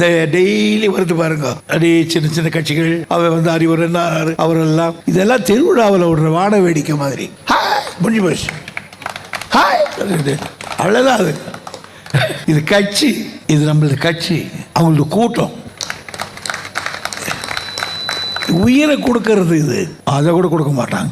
இந்த டெய்லி வருது பாருங்க. அப்படியே சின்ன சின்ன கட்சிகள் அவர் வந்து அறிவர் என்ன அவரெல்லாம். இதெல்லாம் திருவிழாவில் விடுற வான வேடிக்கை மாதிரி. ஹாய் முடிஞ்சு போச்சு. ஹாய் அவ்வளோதான் அது. இது கட்சி இது நம்மளது கட்சி அவங்களது கூட்டம். உயிரை கொடுக்கறது இது. அதை கூட கொடுக்க மாட்டாங்க.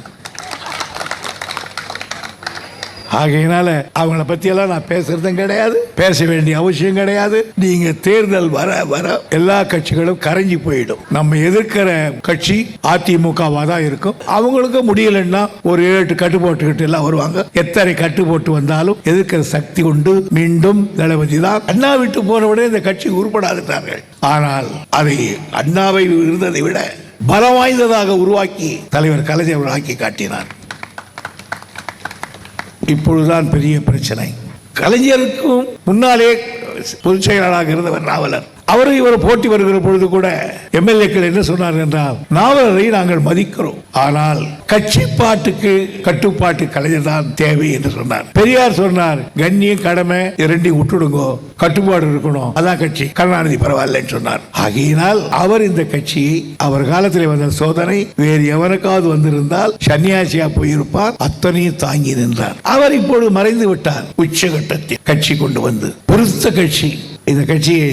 ஆகையினால அவங்கள பற்றியெல்லாம் நான் பேசுறதும் கிடையாது. பேச வேண்டிய அவசியம் கிடையாது. நீங்க தேர்தல் வர வர எல்லா கட்சிகளும் கரைஞ்சி போயிடும். நம்ம எதிர்க்கிற கட்சி அதிமுகவா தான் இருக்கும். அவங்களுக்கு முடியலன்னா ஒரு ஏழு எட்டு கட்டு போட்டுக்கிட்டு எல்லாம் வருவாங்க. எத்தனை கட்டு போட்டு வந்தாலும் எதிர்க்கிற சக்தி உண்டு. மீண்டும் தளபதி தான். அண்ணா விட்டு போனவுடனே இந்த கட்சி உருப்படாதுட்டார்கள். ஆனால் அதை அண்ணாவை இருந்ததை விட பலம் வாய்ந்ததாக உருவாக்கி தலைவர் கலைஞர் ஆக்கி காட்டினார். இப்பொழுதுதான் பெரிய பிரச்சனை. கலைஞருக்கும் முன்னாலே பொதுச் செயலாளராக இருந்தவர் நாவலர் அவரை இவர் போட்டி வருகிற பொழுது கூட எம்எல்ஏக்கள் என்ன சொன்னார் என்றால் நாவலரை நாங்கள் மதிக்கிறோம். ஆனால் கட்சி பாட்டுக்கு கட்டுப்பாட்டு கலைஞர் தான் தேவை என்று சொன்னார். பெரியார் சொன்னார் கண்ணியம் கடமை இரண்டையும் விட்டுடுங்கோ. கட்டுப்பாடு இருக்கணும். அதான் கட்சி. கருணாநிதி பரவாயில்லன்னு சொன்னார். ஆகையினால் அவர் இந்த கட்சியை அவர் காலத்தில் வந்த சோதனை வேறு எவனுக்காவது வந்திருந்தால் சன்னியாசியா போயிருப்பார் அத்தனையும் தாங்கி நின்றார். அவர் இப்பொழுது மறைந்து விட்டார். உச்சகட்டத்தில் கட்சி கொண்டு வந்து. பொருத்த கட்சி. இந்த கட்சியை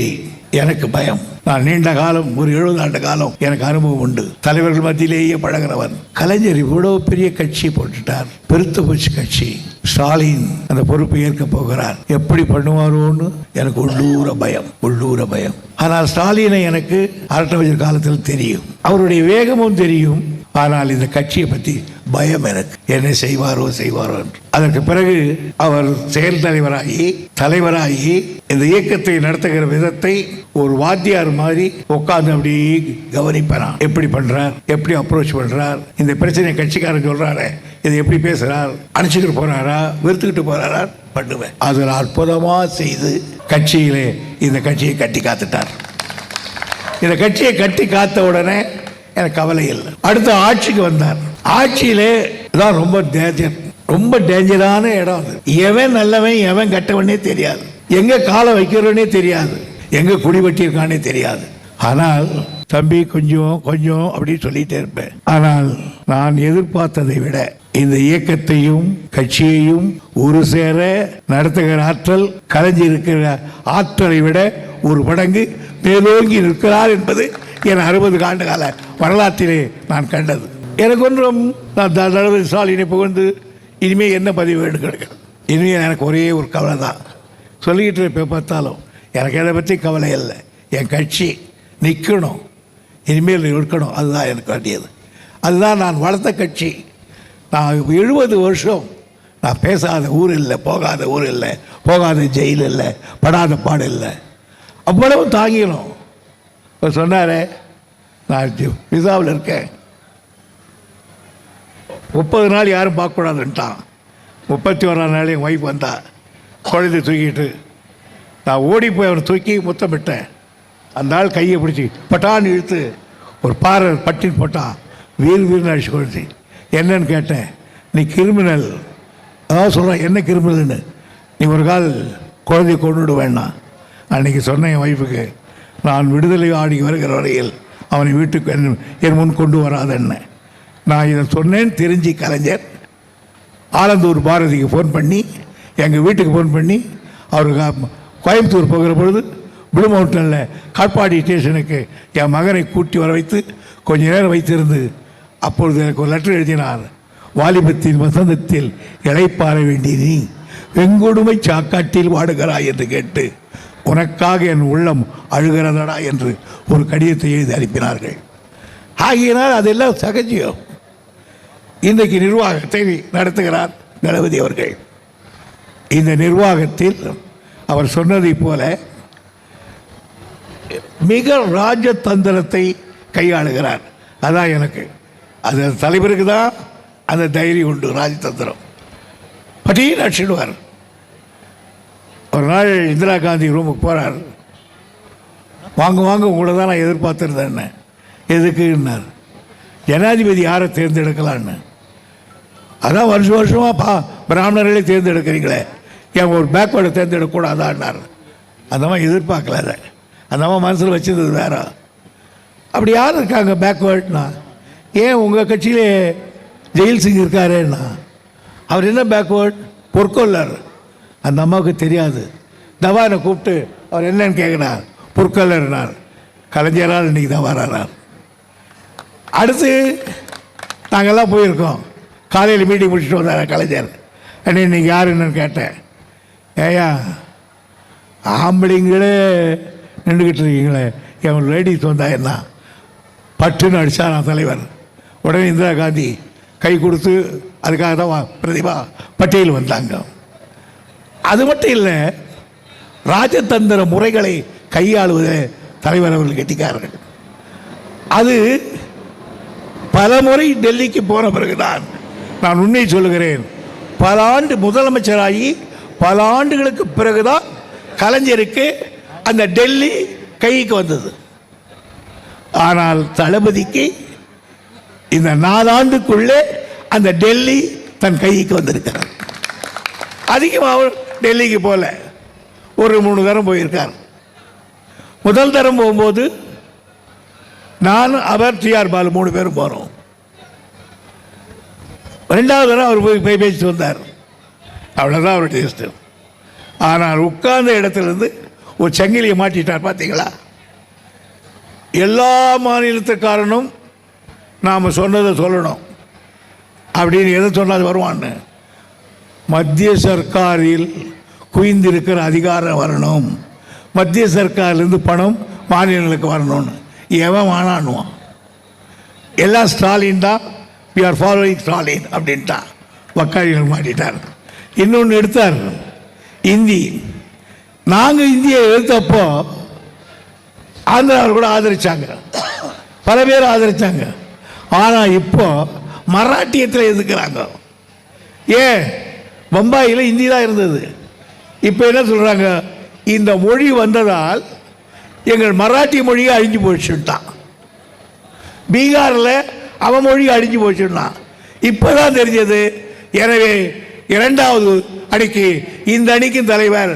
எனக்கு பயம். நான் நீண்ட காலம் ஒரு எழுபது ஆண்டு காலம் எனக்கு அனுபவம் உண்டு. தலைவர்கள் மத்தியிலேயே பழகிறவன். கலைஞர் இவ்வளவு பெரிய கட்சி போட்டுட்டார். பெருத்து போச்சு கட்சி. ஸ்டாலின் அந்த பொறுப்பை ஏற்க போகிறார். எப்படி பண்ணுவாரோன்னு எனக்கு உள்ளூர பயம் உள்ளூர பயம். ஆனால் ஸ்டாலினை எனக்கு அரட்டமைச்சர் காலத்தில் தெரியும். அவருடைய வேகமும் தெரியும். ஆனால் இந்த கட்சியை பற்றி பயம் எனக்கு. என்ன செய்வாரோ செய்வாரோ என்று. அதற்கு பிறகு அவர் செயல் தலைவராகி தலைவராகி இந்த இயக்கத்தை நடத்துகிற விதத்தை ஒரு வாத்தியார் மாதிரி உட்கார்ந்து அப்படியே கவனிப்பறான். எப்படி பண்றார் எப்படி அப்ரோச் பண்றார் இந்த பிரச்சனை கட்சிக்காரன் சொல்றாரு இதை எப்படி பேசுறார் அணைச்சிக்கிட்டு போறாரா வெறுத்துக்கிட்டு போறாரா பண்ணுவேன். அதில் அற்புதமா செய்து கட்சியிலே இந்த கட்சியை கட்டி காத்துட்டார். இந்த கட்சியை கட்டி காத்த உடனே எனக்கு கவலை இல்லை. அடுத்து ஆட்சிக்கு வந்தார். ஆட்சியிலே தான் ரொம்ப டேஞ்சர் ரொம்ப டேஞ்சரான இடம் அது. எவன் நல்லவன் எவன் கெட்டவனே தெரியாது. எங்க காலை வைக்கிறவனே தெரியாது. எங்க குடி வெட்டியிருக்கானே தெரியாது. ஆனால் தம்பி கொஞ்சம் கொஞ்சம் அப்படின்னு சொல்லிட்டே இருப்பேன். ஆனால் நான் எதிர்பார்த்ததை விட இந்த இயக்கத்தையும் கட்சியையும் ஒரு சேர நடத்துகிற ஆற்றல் கலைஞ்சிருக்கிற ஆற்றலை விட ஒரு மடங்கு மேலோங்கி நிற்கிறார் என்பது என் அறுபது ஆண்டு கால வரலாற்றிலே நான் கண்டது. எனக்கு ஒன்றும் நான் த- தளபதி ஸ்டாலினை புகழ்ந்து இனிமேல் என்ன பதிவு வேண்டும் கிடைக்கிறது இனிமேல் எனக்கு ஒரே ஒரு கவலை தான் சொல்லிக்கிட்டு இருப்பேன் பார்த்தாலும் எனக்கு எதை பற்றி கவலை இல்லை. என் கட்சி நிற்கணும் இனிமேல் இருக்கணும் அதுதான் எனக்கு வேண்டியது. அதுதான் நான் வளர்த்த கட்சி. நான் எழுபது வருஷம் நான் பேசாத ஊர் இல்லை போகாத ஊர் இல்லை போகாத ஜெயில் இல்லை படாத பாடு இல்லை. அவ்வளவு தாங்கிடும் இப்போ சொன்னாரே நான் விசாவில் இருக்கேன். முப்பது நாள் யாரும் பார்க்கக்கூடாதுன்ட்டான். முப்பத்தி ஓராம் நாள் என் ஒய்ஃப் வந்தா குழந்தை தூக்கிட்டு. நான் ஓடி போய் அவனை தூக்கி முத்தமிட்டேன் அந்த ஆள் கையை பிடிச்சி பட்டான்னு இழுத்து ஒரு பாறை பட்டின் போட்டான். வீர் வீரன் அடிச்சு கொடுத்து என்னன்னு கேட்டேன் நீ கிரிமினல். அதான் சொல்கிறேன் என்ன கிரிமினல்னு. நீ ஒரு கால் குழந்தைய கொண்டுவிட வேண்டாம் அன்னைக்கு சொன்னேன் என் ஒய்ஃபுக்கு நான் விடுதலை ஆடி வருகிற வரையில் அவனை வீட்டுக்கு என் முன் கொண்டு வராதன்னு. நான் இதை சொன்னேன் தெரிஞ்சு கலைஞர். ஆலந்தூர் பாரதிக்கு ஃபோன் பண்ணி எங்கள் வீட்டுக்கு ஃபோன் பண்ணி அவருக்கு கோயம்புத்தூர் போகிற பொழுது ப்ளூ மவுண்டனில் காட்பாடி ஸ்டேஷனுக்கு என் மகனை கூட்டி வர வைத்து கொஞ்ச நேரம் வைத்திருந்து அப்பொழுது எனக்கு ஒரு லெட்டர் எழுதினார். வாலிபத்தின் வசந்தத்தில் இழைப்பாற வேண்டி நீ வெங்கொடுமை சாக்காட்டில் வாடுகிறாய் என்று கேட்டு உனக்காக என் உள்ளம் அழுகிறதடா என்று ஒரு கடிதத்தை எழுதி அனுப்பினார்கள். ஆகியனால் அதெல்லாம் சகஜியம். இன்றைக்கு நிர்வாகத்தை நடத்துகிறார் தளபதி அவர்கள். இந்த நிர்வாகத்தில் அவர் சொன்னதைப் போல மிக ராஜதந்திரத்தை கையாளுகிறார். அதான் எனக்கு அது தலைவருக்கு தான் அந்த தைரியம் உண்டு ராஜதந்திரம். பட்டியல் அடிச்சிடுவார் ஒரு நாள் இந்திரா காந்தி ரூமுக்கு போகிறார் வாங்க வாங்க உங்களை தான் நான் எதிர்பார்த்துருந்தேன் எதுக்குன்னார். ஜனாதிபதி யாரை தேர்ந்தெடுக்கலான்னு. அதான் வருஷம் வருஷமாக பா பிராமணர்களே தேர்ந்தெடுக்கிறீங்களே. ஏன் ஒரு பேக்வேர்டை தேர்ந்தெடுக்கக்கூடாதான்னார். அந்தம்மா எதிர்பார்க்கல அதை. அந்தம்மா மனசில் வச்சிருந்தது வேற. அப்படி யார் இருக்காங்க பேக்வேர்ட்னா ஏன் உங்கள் கட்சியிலே ஜெயில் சிங் இருக்காரேன்னா? அவர் என்ன பேக்வேர்ட் பொற்கொள்ளர் அந்த அம்மாவுக்கு தெரியாது. தவானை கூப்பிட்டு அவர் என்னன்னு கேட்குறார் பொற்கொள்ளர்னார் கலைஞரால் இன்னைக்கு தான் வரானார் அடுத்து நாங்கள்லாம் போயிருக்கோம். காலையில் மீட்டிங் முடிச்சுட்டு வந்தார் கலைஞர். அண்ணே இன்னைக்கு யார் என்னன்னு கேட்டேன். ஏயா ஆம்பளைங்களே நின்றுக்கிட்டு இருக்கீங்களே. என் லேடிஸ் வந்தா என்ன? பட்டுன்னு அடித்தா நான் தலைவர். உடனே இந்திரா காந்தி கை கொடுத்து அதுக்காக தான் வா- பிரதிபா பட்டியல் வந்தாங்க. அது மட்டும் இல்லை ராஜதந்திர முறைகளை கையாளுவது தலைவர் அவர்கள் கெட்டிக்காரர்கள். அது பல முறை டெல்லிக்கு போன பிறகுதான் நான் உண்மையை சொல்லுகிறேன். பல ஆண்டு முதலமைச்சராகி பல ஆண்டுகளுக்கு பிறகுதான் கலைஞருக்கு அந்த டெல்லி கைக்கு வந்தது. ஆனால் தளபதிக்கு இந்த நாலாண்டுக்குள்ளே அந்த டெல்லி தன் கைக்கு வந்திருக்கிறார் அதிகமாக அவர் டெல்லிக்கு போகல ஒரு மூணு தரம் போயிருக்கார். முதல் தரம் போகும்போது நான் அவர் டிஆர் பாலு மூணு பேரும் போகிறோம் ரெண்டாவது தடவை அவர் போய் போய் பேசிட்டு வந்தார். அவ்வளோதான் அவர் டேஸ்ட்டு ஆனால் உட்கார்ந்த இடத்துலேருந்து ஒரு சங்கிலியை மாட்டிட்டார் பார்த்தீங்களா எல்லா மாநிலத்துக்காரனும் நாம் சொன்னதை சொல்லணும். அப்படின்னு எதை சொன்னால் வருவான்னு? மத்திய சர்க்காரில் குவிந்திருக்கிற அதிகாரம் வரணும். மத்திய சர்க்கார்லேருந்து பணம் மாநிலங்களுக்கு வரணும்னு. எவன் வானான்னுவான் எல்லாம் ஸ்டாலின் தான். வி ஆர் ஃபாலோயிங் ஸ்டாலின் அப்படின்ட்டான். வக்காளிகள் மாட்டிட்டார். இன்னொன்று எடுத்தார். இந்தி. நாங்கள் இந்தியை எடுத்தப்போ ஆந்திராவில் கூட ஆதரித்தாங்க பல பேர் ஆதரித்தாங்க ஆனால் இப்போ மராட்டியத்தில் எதுக்குறாங்க? ஏன்? பம்பாயில் இந்தி தான் இருந்தது. இப்போ என்ன சொல்கிறாங்க இந்த மொழி வந்ததால் எங்கள் மராட்டி மொழியை அழிஞ்சு போச்சுட்டான் பீகாரில் அவன் மொழி அழிஞ்சு இப்போ தான் தெரிஞ்சது. எனவே இரண்டாவது அணிக்கு இந்த அணிக்கும் தலைவர்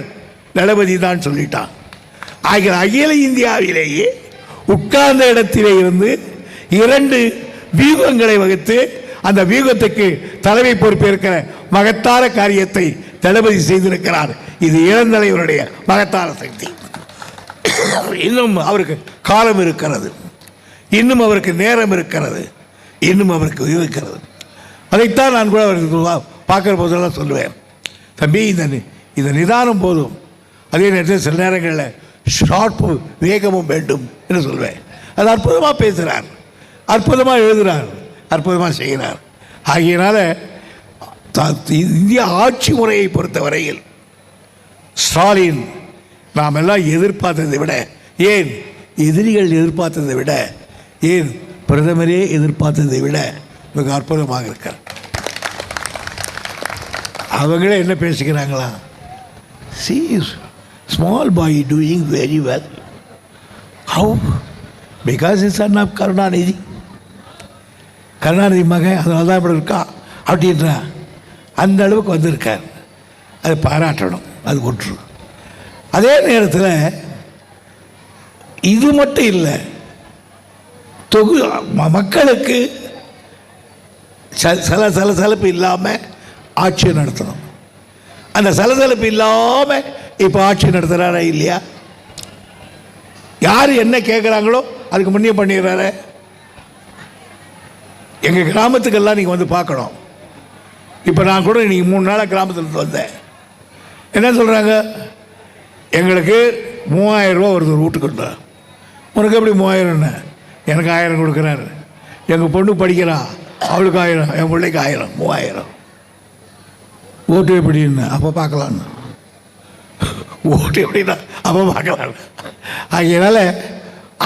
தளபதி தான் சொல்லிட்டான். ஆகிய அகில இந்தியாவிலேயே உட்கார்ந்த இடத்திலே இருந்து இரண்டு வியூகங்களை வகுத்து அந்த வியூகத்துக்கு தலைமை பொறுப்பேற்கிற மகத்தார காரியத்தை தளபதி செய்திருக்கிறார். இது இளந்தலைவருடைய மகத்தார சக்தி. இன்னும் அவருக்கு காலம் இருக்கிறது. இன்னும் அவருக்கு நேரம் இருக்கிறது. இன்னும் அவருக்கு இருக்கிறது. அதைத்தான் நான் கூட அவருக்கு பார்க்குற போதெல்லாம் சொல்லுவேன். தம்பி இந்த நி- இந்த நிதானம் போதும். அதே நேரத்தில் சில நேரங்களில் ஷார்ப்பு வேகமும் வேண்டும் என்று சொல்வேன். அது அற்புதமாக பேசுகிறார் அற்புதமாக எழுதுகிறார் அற்புதமாக செய்கிறார். ஆகையினால த- இந்திய ஆட்சி முறையை பொறுத்தவரையில் ஸ்டாலின் நாம் எல்லாம் எதிர்பார்த்ததை விட ஏன் எதிரிகள் எதிர்பார்த்ததை விட ஏன் பிரதமரே எதிர்பார்த்ததை விட மிக அற்புதமாக இருக்கார் அவங்களே என்ன பேசிக்கிறாங்களா see small boy doing very well how because is an of Karunanidhi Karunanidhi மகன் அதனால தான் இப்படி இருக்கா? அப்படின்றா அந்த அளவுக்கு வந்திருக்கார். அது பாராட்டணும். அது ஒன்று. அதே நேரத்தில் இது மட்டும் இல்லை தொகு மக்களுக்கு ச- சல சலசலப்பு இல்லாமல் ஆட்சி நடத்தணும். அந்த சலசலப்பு இல்லாமல் இப்போ ஆட்சி நடத்துகிறாரா இல்லையா? யார் என்ன கேட்குறாங்களோ அதுக்கு முன்னே பண்ணிடுறாரு. எங்கள் கிராமத்துக்கெல்லாம் நீங்கள் வந்து பார்க்கணும். இப்போ நான் கூட இன்னைக்கு மூணு நாளாக கிராமத்துலேருந்து வந்தேன். என்ன சொல்கிறாங்க எங்களுக்கு மூவாயிரம் ரூபா ஒருத்தர் வீட்டுக்கு உனக்கு எப்படி மூவாயிரம் என்ன? எனக்கு ஆயிரம் கொடுக்குறாரு. எங்கள் பொண்ணு படிக்கிறான். அவளுக்கு ஆயிரம் என் பிள்ளைக்கு ஆயிரம் மூவாயிரம். ஓட்டு எப்படின்னு அப்போ பார்க்கலான்னு ஓட்டு எப்படின்னா அப்போ பார்க்கலாம். ஆகையினால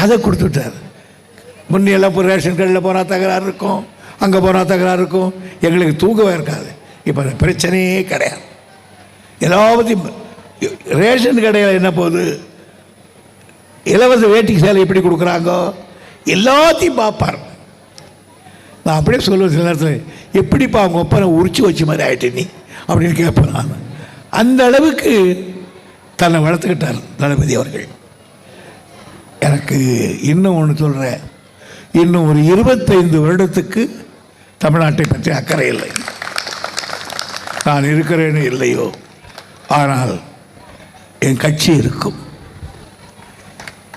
அதை கொடுத்துட்டார். முன்னெல்லாம் இப்போ ரேஷன் கடையில் போனால் தகராறு இருக்கும். அங்கே போனால் தகராறு இருக்கும். எங்களுக்கு தூக்கவே இருக்காது. இப்போ அந்த பிரச்சனையே கிடையாது. எல்லாத்தையும் ரேஷன் கடையில் என்ன போகுது? இலவச வேட்டி சேலை எப்படி கொடுக்குறாங்கோ? எல்லாத்தையும் பார்ப்பார். நான் அப்படியே சொல்லுவேன் சில நேரத்தில் எப்படிப்பா அவங்க ஒப்பனை உரிச்சு வச்ச மாதிரி ஆயிட்டு நீ? அப்படின்னு கேட்பேன் நான். அந்த அளவுக்கு தன்னை வளர்த்துக்கிட்டார் தளபதி அவர்கள். எனக்கு இன்னும் ஒன்று சொல்கிறேன் இன்னும் ஒரு இருபத்தைந்து வருடத்துக்கு தமிழ்நாட்டை பற்றி அக்கறை இல்லை. நான் இருக்கிறேனோ இல்லையோ? ஆனால் என் கட்சி இருக்கும்.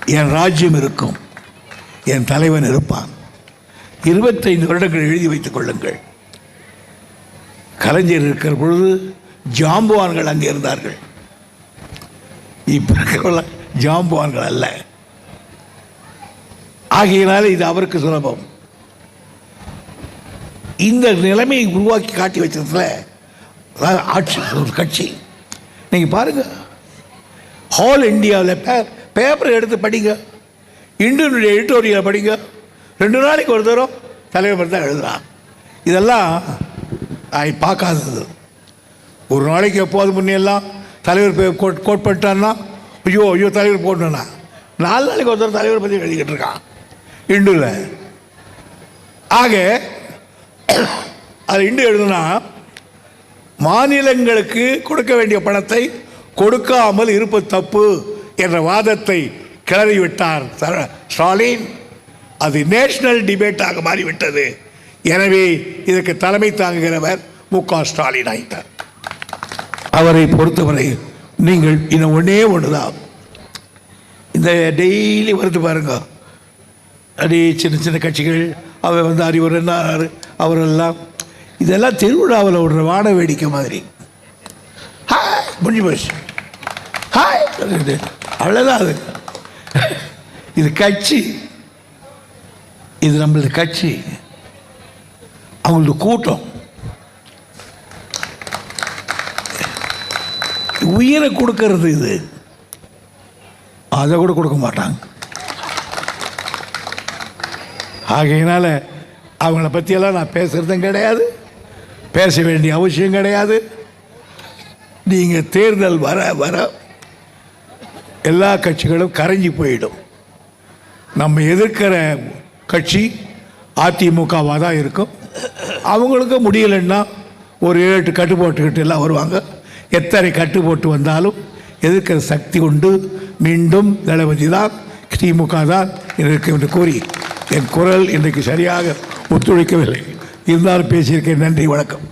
என் ராஜ்யம் இருக்கும். என் தலைவன் இருப்பான். இருபத்தைந்து வருடங்கள் எழுதி வைத்துக் கொள்ளுங்கள். கலைஞர் இருக்கிற பொழுது ஜாம்புவான்கள் அங்கே இருந்தார்கள். இப்போ ஜாம்புவான்கள் அல்ல. ஆகையினால இது அவருக்கு சுலபம். இந்த நிலைமையை உருவாக்கி காட்டி வச்சதுல ஆட்சி ஒரு கட்சி. நீங்கள் பாருங்க. ஹால் இந்தியாவில் பே பேப்பர் எடுத்து படிங்க. இண்டியனுடைய எடிட்டோரியல் படிங்க. ரெண்டு நாளைக்கு ஒரு தரம் தலைவர் தான் எழுதுறான். இதெல்லாம் நான் பார்க்காதது. ஒரு நாளைக்கு எப்போது முன்னெல்லாம் தலைவர் கோட் கோட் பண்ணிட்டான்னா ஐயோ ஐயோ தலைவர் போடணும்னா. நாலு நாளைக்கு ஒரு தடவை தலைவர் பற்றி எழுதிக்கிட்டு இருக்கான். இண்டுல. ஆக அது இண்டு எழுதுனா மாநிலங்களுக்கு கொடுக்க வேண்டிய பணத்தை கொடுக்காமல் இருப்பது தப்பு என்ற வாதத்தை கிளறிவிட்டார் ஸ்டாலின். அது நேஷனல் டிபேட்டாக மாறிவிட்டது. எனவே இதற்கு தலைமை தாங்குகிறவர் மு க ஸ்டாலின் ஆயிட்டார். அவரை பொறுத்தவரை நீங்கள் இன்னும் ஒன்றே ஒன்றுதான். இந்த டெய்லி வருது பாருங்கள் அடி சின்ன சின்ன கட்சிகள் அவர் வந்து அறிவர் என்ன அவரெல்லாம் இதெல்லாம் திருவிழாவில் விடுற வான வேடிக்கை மாதிரி. ஹாய் முடிஞ்சு போச்சு. ஹாய் அவ்வளோதான் அது. இது கட்சி. இது நம்மளது கட்சி. அவங்களது கூட்டம். உயிரை கொடுக்கறது இது. அதை கூட கொடுக்க மாட்டாங்க. ஆகையினால அவங்கள பற்றியெல்லாம் நான் பேசுகிறதும் கிடையாது. பேச வேண்டிய அவசியம் கிடையாது. நீங்கள் தேர்தல் வர வர எல்லா கட்சிகளும் கரைஞ்சி போயிடும். நம்ம எதிர்க்கிற கட்சி அதிமுகவாக தான் இருக்கும். அவங்களுக்கு முடியலைன்னா ஒரு ஏழு எட்டு கட்டு போட்டுக்கிட்டு எல்லாம் வருவாங்க. எத்தனை கட்டு போட்டு வந்தாலும் எதிர்க்கிற சக்தி உண்டு. மீண்டும் தளபதி தான் திமுக தான் இருக்கும் என்று கூறி என் குரல் இன்றைக்கு சரியாக ஒத்துழைக்கவில்லை. இருந்தாலும் பேசியிருக்கேன் நன்றி வணக்கம்.